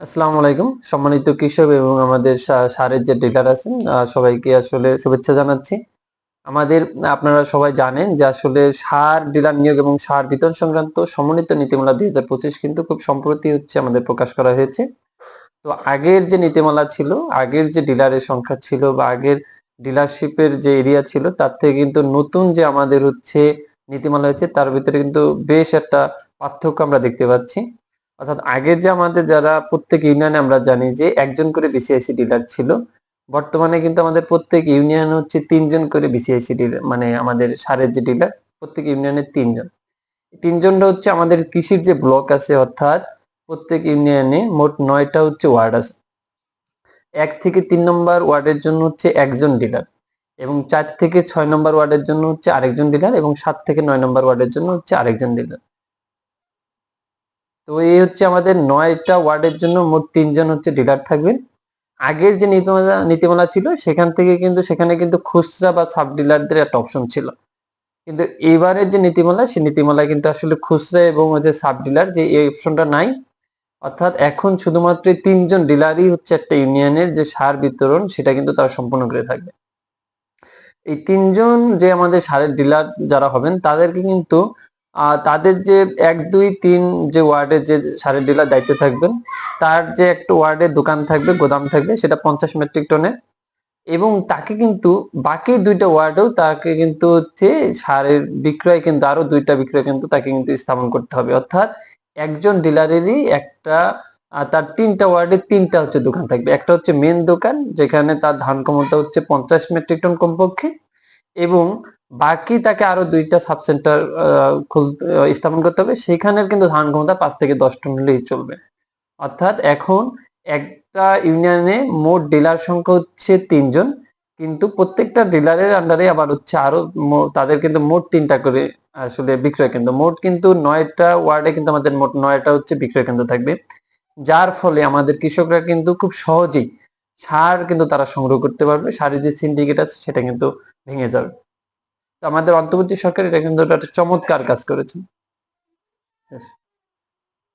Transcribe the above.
আসসালামু আলাইকুম। সম্মানিত কৃষক এবং আমাদের সারের যে ডিলার আছেন সবাইকে আসলে শুভেচ্ছা জানাচ্ছি। আমাদের, আপনারা সবাই জানেন যে আসলে সার ডিলার নিয়োগ এবং সার বিতরণ সংক্রান্ত সমন্বিত নীতিমালা দুই হাজার পঁচিশ কিন্তু খুব সম্প্রতি হচ্ছে আমাদের প্রকাশ করা হয়েছে। তো আগের যে নীতিমালা ছিল, আগের যে ডিলারের সংখ্যা ছিল বা আগের ডিলারশিপের যে এরিয়া ছিল, তার থেকে কিন্তু নতুন যে আমাদের হচ্ছে নীতিমালা হয়েছে, তার ভিতরে কিন্তু বেশ একটা পার্থক্য আমরা দেখতে পাচ্ছি। অর্থাৎ আগের যে আমাদের যারা প্রত্যেক ইউনিয়নে আমরা জানি যে একজন করে বিসিআইসি ডিলার ছিল, বর্তমানে কিন্তু আমাদের প্রত্যেক ইউনিয়ন হচ্ছে তিনজন করে বিসিআইসি ডিলার মানে আমাদের সারের যে ডিলার প্রত্যেক ইউনিয়নে তিনজন। তিনজনটা হচ্ছে আমাদের কৃষির যে ব্লক আছে, অর্থাৎ প্রত্যেক ইউনিয়নে মোট নয়টা হচ্ছে ওয়ার্ড আছে। এক থেকে তিন নম্বর ওয়ার্ডের জন্য হচ্ছে একজন ডিলার এবং চার থেকে ছয় নম্বর ওয়ার্ডের জন্য হচ্ছে আরেকজন ডিলার এবং সাত থেকে নয় নম্বর ওয়ার্ডের জন্য হচ্ছে আরেকজন ডিলার তো এই হচ্ছে আমাদের নয়টা ওয়ার্ডের জন্য মোট তিনজন হচ্ছে ডিলার থাকবেন। আগের যে নীতিমালা নীতিমালা ছিল, সেখান থেকে কিন্তু, সেখানে কিন্তু খুচরা বা সাব ডিলারদের একটা অপশন ছিল। কিন্তু এবারের যে নীতিমালা, সেই নীতিমালায় কিন্তু আসলে খুচরা এবং যে সাব ডিলার যে এই অপশনটা নাই। অর্থাৎ এখন শুধুমাত্র তিনজন ডিলারই হচ্ছে একটা ইউনিয়নের যে সার বিতরণ, সেটা কিন্তু তারা সম্পূর্ণ করে থাকবে। এই তিনজন যে আমাদের সারের ডিলার যারা হবেন, তাদেরকে কিন্তু আহ, তাদের যে এক দুই তিন যে ওয়ার্ডের যে সারের ডিলার দায়িত্বে থাকবেন তার যে একটা ওয়ার্ডের দোকান থাকবে গোদাম থাকবে সেটা পঞ্চাশ মেট্রিক টনের এবং তাকে কিন্তু বাকি দুইটা ওয়ার্ডেও তাকে কিন্তু হচ্ছে সারের বিক্রয় কিন্তু আরও দুইটা বিক্রয় কিন্তু তাকে কিন্তু স্থাপন করতে হবে। অর্থাৎ একজন ডিলারেরই একটা তার তিনটা ওয়ার্ডে তিনটা হচ্ছে দোকান থাকবে। একটা হচ্ছে মেন দোকান যেখানে তার ধান ক্ষমতা হচ্ছে পঞ্চাশ মেট্রিক টন কমপক্ষে। এবং বাকি তাকে আরও দুইটা সাব সেন্টার স্থাপন করতে হবে। সেখানের কিন্তু ধান ক্ষমতা পাঁচ থেকে দশ টন হলেই চলবে। অর্থাৎ এখন একটা ইউনিয়নে মোট ডিলার সংখ্যা হচ্ছে তিনজন। কিন্তু প্রত্যেকটা ডিলারের আন্ডারে আবার হচ্ছে আরও তাদের কিন্তু মোট তিনটা করে আসলে বিক্রয় কেন্দ্র। মোট কিন্তু নয়টা ওয়ার্ডে কিন্তু আমাদের মোট নয়টা হচ্ছে বিক্রয় কেন্দ্র থাকবে। যার ফলে আমাদের কৃষকরা কিন্তু খুব সহজেই সার কিন্তু তারা সংগ্রহ করতে পারবে। সারের যে সিন্ডিকেট আছে সেটা কিন্তু ভেঙে যাবে। আমাদের অন্তর্বর্তী সরকার এটা কিন্তু একটা চমৎকার কাজ করেছে।